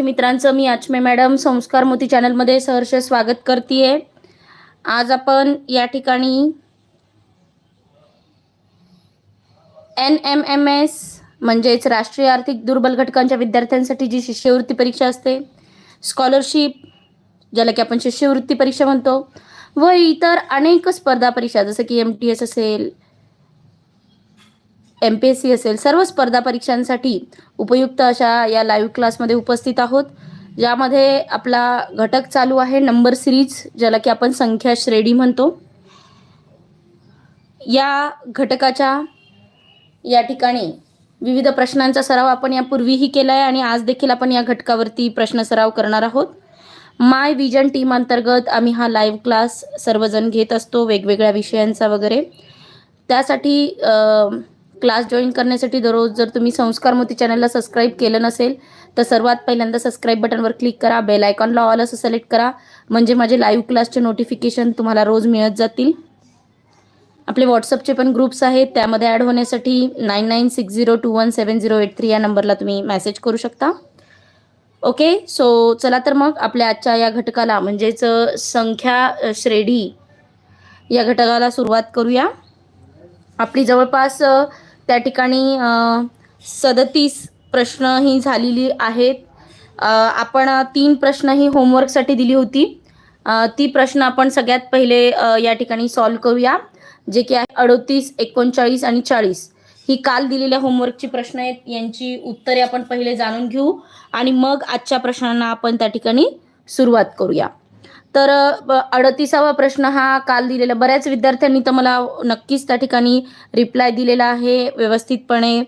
विद्यार्थी मित्रांचं मी आचमे मॅडम संस्कार मोती चॅनलमध्ये सहर्ष स्वागत करते आज आपण या ठिकाणी एन एम एम एस म्हणजेच राष्ट्रीय आर्थिक दुर्बल घटकांच्या विद्यार्थ्यांसाठी जी शिष्यवृत्ती परीक्षा असते स्कॉलरशिप ज्याला की आपण शिष्यवृत्ती परीक्षा म्हणतो व इतर अनेक स्पर्धा परीक्षा जसं की एम टी एस असेल एम पी एस सी असेल सर्व स्पर्धा परीक्षांसाठी उपयुक्त अशा या लाईव्ह क्लासमध्ये उपस्थित आहोत. ज्यामध्ये आपला घटक चालू आहे नंबर सिरीज ज्याला की आपण संख्या श्रेणी म्हणतो. या घटकाच्या या ठिकाणी विविध प्रश्नांचा सराव आपण यापूर्वीही केला आहे आणि आज देखील आपण या घटकावरती प्रश्न सराव करणार आहोत. माय विजन टीम अंतर्गत आम्ही हा लाईव्ह क्लास सर्वजण घेत असतो वेगवेगळ्या विषयांचा वगैरे. त्यासाठी क्लास जॉईन करण्यासाठी दररोज जर तुम्ही संस्कार मोती चॅनलला सबस्क्राईब केलं नसेल तर सर्वात पहिल्यांदा सबस्क्राईब बटनवर क्लिक करा बेल आयकॉनला ऑल असं सिलेक्ट करा. म्हणजे माझे लाईव्ह क्लासचे नोटिफिकेशन तुम्हाला रोज मिळत जातील. आपले व्हॉट्सअपचे पण ग्रुप्स आहेत त्यामध्ये ॲड होण्यासाठी nine nine six zero two one seven zero eight three या नंबरला तुम्ही मेसेज करू शकता. ओके सो चला तर मग आपल्या आजच्या या घटकाला म्हणजेच संख्या श्रेणी या घटकाला सुरुवात करूया. आपली जवळपास त्या ठिकाणी सदतीस प्रश्न ही झालेली आहेत. आपण तीन प्रश्न ही होमवर्कसाठी दिली होती. ती प्रश्न आपण सगळ्यात पहिले या ठिकाणी सॉल्व करूया जे की आहे अडोतीस एकोणचाळीस आणि चाळीस. ही काल दिलेल्या होमवर्कची प्रश्न आहेत यांची उत्तरे आपण पहिले जाणून घेऊ आणि मग आजच्या प्रश्नांना आपण त्या ठिकाणी सुरुवात करूया. तर ब- अडतीसावा प्रश्न हा काल दिलेला. बऱ्याच विद्यार्थ्यांनी तर मला नक्कीच त्या ठिकाणी रिप्लाय दिलेला आहे. व्यवस्थितपणे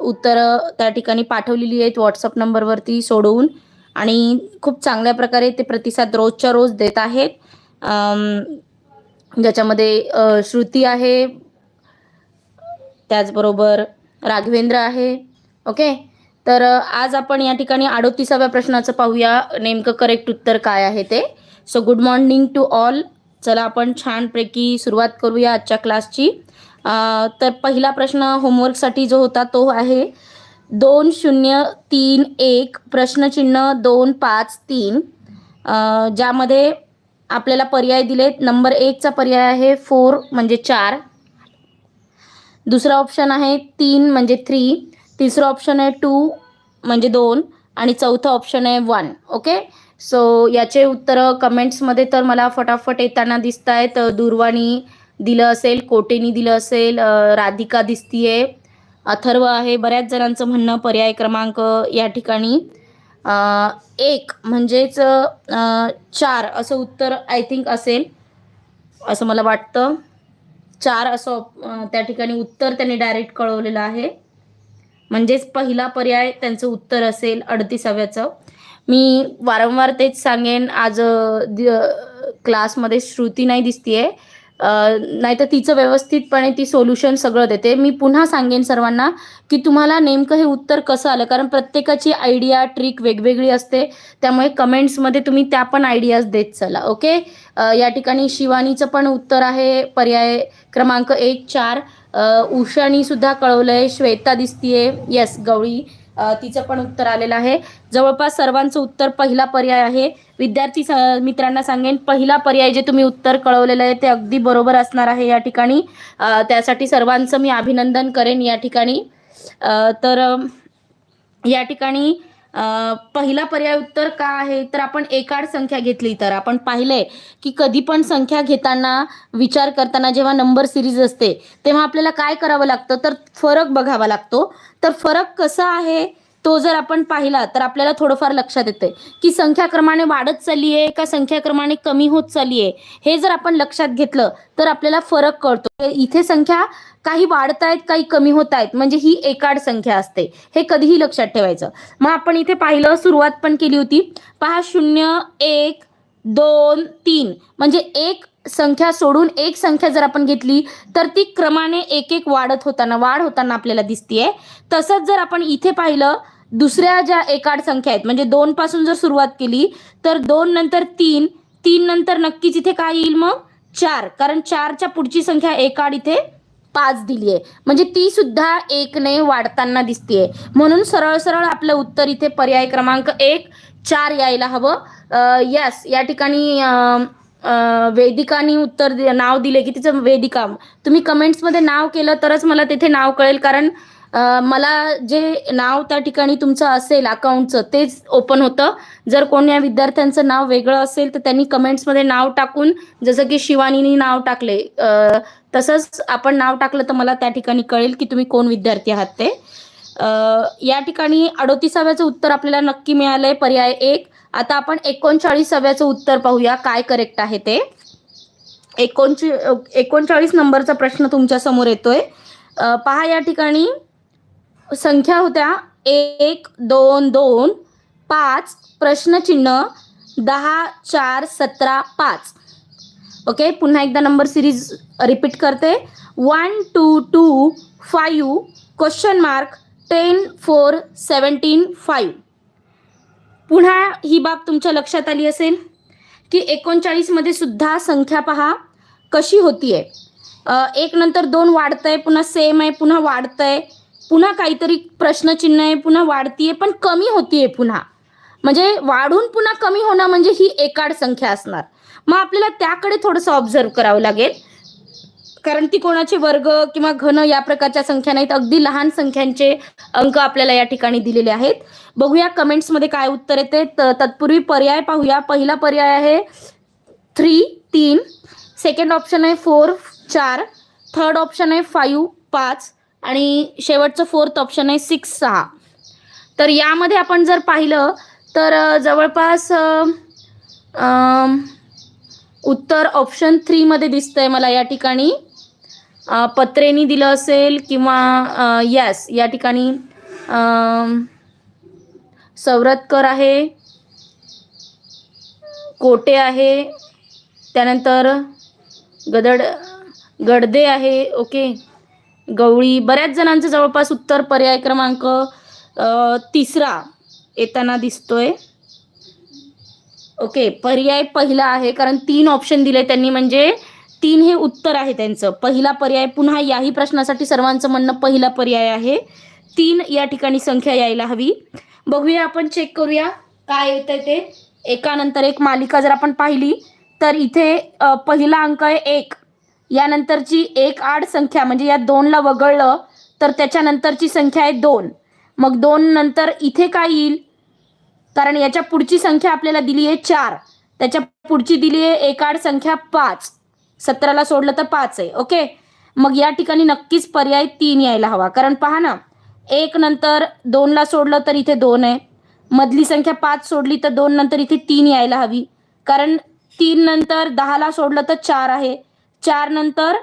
उत्तरं त्या ठिकाणी पाठवलेली आहेत व्हॉट्सअप नंबरवरती सोडवून. आणि खूप चांगल्या प्रकारे ते प्रतिसाद रोजच्या रोज देत आहेत. ज्याच्यामध्ये श्रुती आहे. त्याचबरोबर राघवेंद्र आहे. ओके? तर आज आपण या ठिकाणी अडोतीसाव्या प्रश्नाचं पाहूया. नेमकं करेक्ट उत्तर काय आहे ते? So good morning to all चला आपण छानपैकी सुरुवात करूया आजच्या क्लासची तर पहिला प्रश्न होमवर्कसाठी जो होता तो आहे दोन शून्य तीन एक प्रश्नचिन्ह दोन पाच तीन. ज्यामध्ये आपल्याला पर्याय दिलेत. नंबर एकचा पर्याय आहे फोर म्हणजे चार. दुसरा ऑप्शन आहे तीन म्हणजे थ्री तिसरं ऑप्शन आहे टू म्हणजे दोन. आणि चौथं ऑप्शन आहे वन ओके सो याचे उत्तरं कमेंट्समध्ये तर मला फटाफट येताना दिसत आहेत दुर्वाणी दिलं असेल कोटेनी दिलं असेल राधिका दिसतीये अथर्व आहे बऱ्याच जणांचं म्हणणं पर्याय क्रमांक या ठिकाणी. एक म्हणजेच चार असं उत्तर आय थिंक असेल असं मला वाटतं. चार असं त्या ठिकाणी उत्तर त्यांनी डायरेक्ट कळवलेलं आहे. म्हणजेच पहिला पर्याय त्यांचं उत्तर असेल अडतीसाव्याचं. मी वारंवार तेच सांगेन आज क्लासमध्ये श्रुती नाही दिसतीये. नाही तर तिचं व्यवस्थितपणे ती सोल्युशन सगळं देते. मी पुन्हा सांगेन सर्वांना की तुम्हाला नेमकं हे उत्तर कसं आलं? कारण प्रत्येकाची आयडिया ट्रिक वेगवेगळी असते. त्यामुळे कमेंट्समध्ये तुम्ही त्या पण आयडियाज देत चला ओके? या ठिकाणी शिवानीचं पण उत्तर आहे पर्याय क्रमांक एक चार. अ, उषानी सुद्धा कळवलंय श्वेता दिसतीये. येस गवळी. तिचं पण उत्तर आलेलं आहे. जवळपास सर्वांचं उत्तर पहिला पर्याय आहे. विद्यार्थी स मित्रांना सांगेन पहिला पर्याय जे तुम्ही उत्तर कळवलेलं आहे ते अगदी बरोबर असणार आहे या ठिकाणी. त्यासाठी सर्वांचं मी अभिनंदन करेन या ठिकाणी. तर या ठिकाणी पहिला पर्याय उत्तर का आहे? तर आपण एकाड संख्या घेतली तर. आपण पाहिलंय की कधी पण संख्या घेताना विचार करताना जेव्हा नंबर सिरीज असते तेव्हा आपल्याला काय करावं लागतं? तर फरक बघावा लागतो. तर फरक कसा आहे? तो जर आपण पाहिला तर आपल्याला थोडंफार लक्षात येते की संख्याक्रमाने वाढत चालली आहे का संख्याक्रमाने कमी होत चालली आहे हे जर आपण लक्षात घेतलं तर आपल्याला फरक कळतो. इथे संख्या काही वाढत आहेत काही कमी होत आहेत म्हणजे ही एकाड संख्या असते. हे कधीही लक्षात ठेवायचं. मग आपण इथे पाहिलं सुरुवात पण केली होती. पहा शून्य एक दोन तीन. म्हणजे एक संख्या सोडून एक संख्या जर आपण घेतली तर ती क्रमाने एक एक वाढत होताना वाढ होताना आपल्याला दिसतीये. तसंच जर आपण इथे पाहिलं दुसऱ्या ज्या एकाड संख्या आहेत म्हणजे दोन पासून जर सुरुवात केली तर दोन नंतर तीन तीन नंतर नक्कीच इथे काय येईल मग? चार. कारण चारच्या पुढची संख्या एकाड इथे पाच दिली आहे म्हणजे ती सुद्धा एकने वाढताना दिसतीये. म्हणून सरळ सरळ आपलं उत्तर इथे पर्याय क्रमांक एक चार यायला हवं. यस या ठिकाणी वेदिकानी उत्तर दि- नाव दिले की तिचं वेदिका. तुम्ही कमेंट्समध्ये नाव केलं तरच मला तिथे नाव कळेल कारण मला जे नाव त्या ठिकाणी तुमचं असेल अकाउंटचं तेच ओपन होतं. जर कोण या विद्यार्थ्यांचं नाव वेगळं असेल तर त्यांनी कमेंट्समध्ये नाव टाकून जसं की शिवानीनी नाव टाकले तसंच आपण नाव टाकलं तर मला त्या ठिकाणी कळेल की तुम्ही कोण विद्यार्थी आहात ते. या ठिकाणी अडोतीसाव्याचं उत्तर आपल्याला नक्की मिळालंय पर्याय एक. आता आपण एकोणचाळीसाव्याचं उत्तर पाहूया. काय करेक्ट आहे ते? एकोणची एकोणचाळीस नंबरचा प्रश्न तुमच्यासमोर येतोय. पहा या ठिकाणी. संख्या होत्या एक दोन दोन पाच प्रश्नचिन्ह दहा चार सतरा पाच. ओके? पुन्हा एकदा नंबर सिरीज रिपीट करते. One two two five question mark ten four seventeen five पुन्हा ही बाब तुमच्या लक्षात आली असेल? की एकोणचाळीसमध्ये सुद्धा संख्या पहा कशी होतीये. एक नंतर दोन वाढतंय पुन्हा सेम आहे पुन्हा वाढतंय पुन्हा काहीतरी प्रश्नचिन्ह आहे पुन्हा वाढतीये पण कमी होतीये पुन्हा. म्हणजे वाढून पुन्हा कमी होणं म्हणजे ही एकाड संख्या असणार. मग आपल्याला त्याकडे थोडंसं ऑब्झर्व करावं लागेल. कारण ती कोणाचे वर्ग किंवा घन या प्रकारच्या संख्या नाहीत. अगदी लहान संख्यांचे अंक आपल्याला या ठिकाणी दिलेले आहेत. बघूया कमेंट्समध्ये काय उत्तर येते. त- तत्पूर्वी पर्याय पाहूया. पहिला पर्याय आहे थ्री तीन. सेकंड ऑप्शन आहे फोर चार. थर्ड ऑप्शन आहे फाईव्ह पाच. आणि शेवटचं फोर्थ ऑप्शन आहे सिक्स सहा. तर यामध्ये आपण जर पाहिलं तर जवळपास उत्तर ऑप्शन थ्रीमध्ये दिसतंय मला या ठिकाणी. पत्रेनी दिलं असेल किंवा यस या ठिकाणी सवरतकर आहे कोटे आहे त्यानंतर गदड गडदे आहे ओके गवळी बऱ्याच जणांचं जवळपास उत्तर पर्याय क्रमांक तिसरा येताना दिसतोय. ओके पर्याय पहिला आहे कारण तीन ऑप्शन दिले त्यांनी म्हणजे तीन हे उत्तर आहे त्यांचं. पहिला पर्याय पुन्हा याही प्रश्नासाठी सर्वांचं म्हणणं पहिला पर्याय आहे. तीन या ठिकाणी संख्या यायला हवी. बघूया आपण चेक करूया. काय येतं ते? एकानंतर एक मालिका जर आपण पाहिली तर इथे पहिला अंक आहे एक. यानंतरची एक आड संख्या म्हणजे या दोनला वगळलं तर त्याच्यानंतरची संख्या आहे दोन. मग दोन नंतर इथे काय येईल? कारण याच्या पुढची संख्या आपल्याला दिली आहे चार. त्याच्या पुढची दिली आहे एक आड संख्या पाच. सतराला सोडलं तर पाच आहे ओके? मग या ठिकाणी नक्कीच पर्याय तीन यायला हवा. कारण पहा ना एक नंतर दोनला सोडलं तर इथे दोन आहे. मधली संख्या पाच सोडली तर दोन नंतर इथे तीन यायला हवी. कारण तीन नंतर दहाला सोडलं तर चार आहे. चार नंतर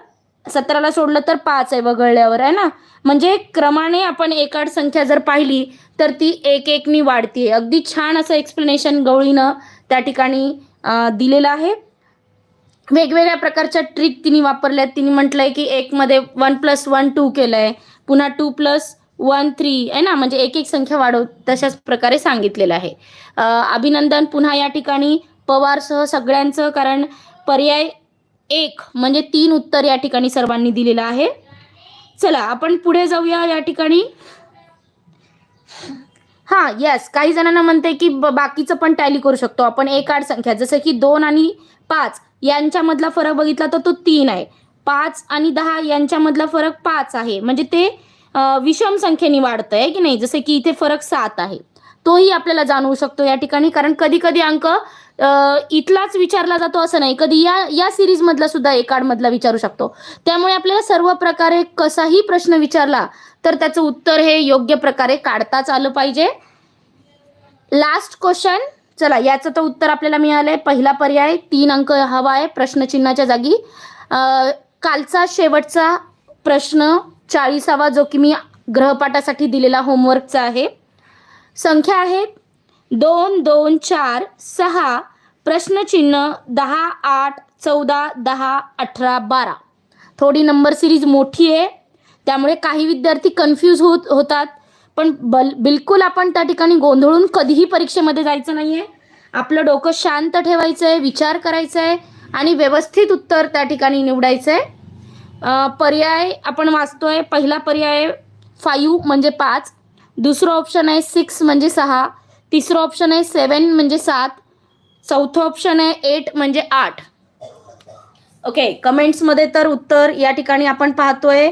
सतराला सोडलं तर पाच आहे वगळल्यावर आहे ना? म्हणजे क्रमाने आपण एकाड संख्या जर पाहिली तर ती एक एकनी वाढतीये. अगदी छान असं एक्सप्लेनेशन गवळीनं त्या ठिकाणी दिलेलं आहे. वेगवेगळ्या प्रकारच्या ट्रिक तिने वापरल्यात. तिने म्हटलंय की एकमध्ये वन प्लस वन टू केलंय. पुन्हा टू प्लस वन थ्री आहे ना? म्हणजे एक एक संख्या वाढव तशाच प्रकारे सांगितलेलं आहे. अभिनंदन पुन्हा या ठिकाणी. पवारसह सगळ्यांचं कारण पर्याय एक म्हणजे तीन उत्तर या ठिकाणी सर्वांनी दिलेलं आहे. चला आपण पुढे जाऊया या ठिकाणी. हां यस काही जणांना म्हणते की ब- बाकीचं पण टॅली करू शकतो. आपण एक आठ संख्या जसं की दोन आणि पाच. यांच्यामधला फरक बघितला तर तो तीन आहे. पाच आणि दहा यांच्यामधला फरक पाच आहे. म्हणजे ते विषम संख्येने वाढत आहे की नाही? जसे की इथे फरक सात आहे. तोही आपल्याला जाणवू शकतो या ठिकाणी कारण कधी कधी अंक इथलाच विचारला जातो असं नाही. कधी या या सिरीजमधला सुद्धा एकाडमधला मधला विचारू शकतो. त्यामुळे आपल्याला सर्व प्रकारे कसाही प्रश्न विचारला तर त्याचं उत्तर हे योग्य प्रकारे काढताच आलं पाहिजे. लास्ट क्वेश्चन चला याचं तर उत्तर आपल्याला मिळालंय. पहिला पर्याय तीन अंक हवा आहे प्रश्नचिन्हाच्या जागी. कालचा शेवटचा प्रश्न चाळीसावा जो की मी ग्रहपाठासाठी दिलेला होमवर्कचा आहे. संख्या आहे दोन दोन चार सहा. प्रश्नचिन्ह दहा आठ चौदा दहा अठरा बारा. थोडी नंबर सिरीज मोठी आहे. त्यामुळे काही विद्यार्थी कन्फ्यूज होत होतात. पण बल बिलकुल आपण त्या ठिकाणी गोंधळून कधीही परीक्षेमध्ये जायचं नाही आहे आपलं डोकं शांत ठेवायचं आहे विचार करायचा आहे आणि व्यवस्थित उत्तर त्या ठिकाणी निवडायचं आहे पर्याय आपण वाचतोय. पहिला पर्याय फाईव्ह म्हणजे पाच. दुसरं ऑप्शन आहे सिक्स म्हणजे सहा. तिसरं ऑप्शन आहे सेवन म्हणजे सात. चौथं ऑप्शन आहे एट म्हणजे आठ. ओके कमेंट्समध्ये तर उत्तर या ठिकाणी आपण पाहतोय.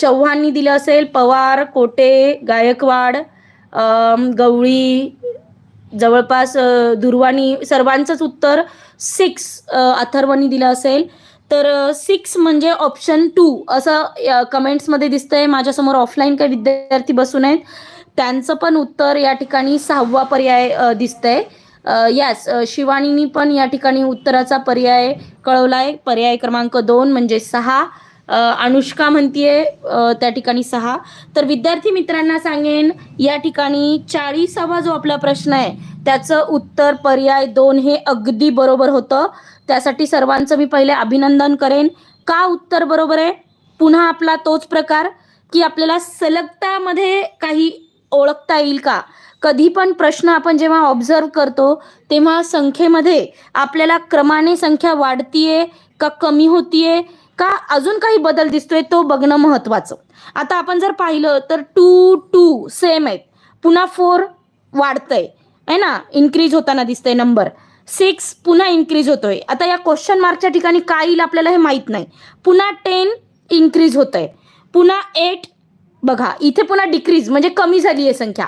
चव्हाणनी दिलं असेल पवार कोटे गायकवाड गवळी जवळपास दुर्वाणी सर्वांचंच उत्तर सिक्स अथर्वनी दिलं असेल. तर सिक्स म्हणजे ऑप्शन टू असं कमेंट्समध्ये दिसतंय. माझ्यासमोर ऑफलाईन काही विद्यार्थी बसून आहेत. त्यांचं पण उत्तर या ठिकाणी सहावा पर्याय दिसतंय. यस शिवानीनी पण या ठिकाणी उत्तराचा पर्याय कळवलाय. पर्याय क्रमांक दोन म्हणजे सहा. अनुष्का म्हणतीये त्या ठिकाणी सहा. तर विद्यार्थी मित्रांना सांगेन या ठिकाणी चाळीसावा जो आपला प्रश्न आहे त्याचं उत्तर पर्याय दोन हे अगदी बरोबर होतं. त्यासाठी सर्वांचं मी पहिले अभिनंदन करेन. का उत्तर बरोबर आहे? पुन्हा आपला तोच प्रकार की आपल्याला सलगतामध्ये काही ओळखता येईल का? कधी पण प्रश्न आपण जेव्हा ऑब्झर्व करतो तेव्हा संख्येमध्ये आपल्याला क्रमाने संख्या वाढतीये का कमी होतीये? का अजून काही बदल दिसतोय तो बघणं महत्वाचं. आता आपण जर पाहिलं तर टू टू सेम आहेत. पुन्हा फोर वाढतंय. आहे ना? इन्क्रीज होताना दिसतंय नंबर सिक्स पुन्हा इन्क्रीज होतोय. आता या क्वेश्चन मार्कच्या ठिकाणी काय येईल आपल्याला हे माहीत नाही. पुन्हा टेन इन्क्रीज होतंय. पुन्हा एट बघा इथे पुन्हा डिक्रीज म्हणजे कमी झाली आहे संख्या.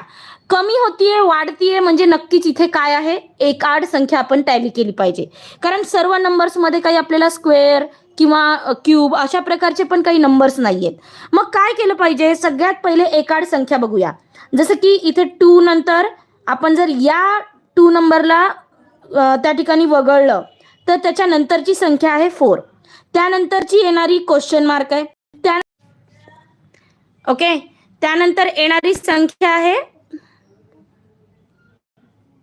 कमी होतीये वाढतीये म्हणजे नक्कीच इथे काय आहे? एक आठ संख्या आपण टॅली केली पाहिजे. कारण सर्व नंबर्समध्ये काही आपल्याला स्क्वेअर किंवा क्यूब अशा प्रकारचे पण काही नंबर्स नाही आहेत मग काय केलं पाहिजे? सगळ्यात पहिले एकाड संख्या बघूया. जसं की इथे टू नंतर आपण जर या टू नंबरला त्या ठिकाणी वगळलं तर त्याच्यानंतरची संख्या आहे फोर त्यानंतरची येणारी क्वेश्चन मार्क आहे. त्या ओके त्यानंतर येणारी संख्या आहे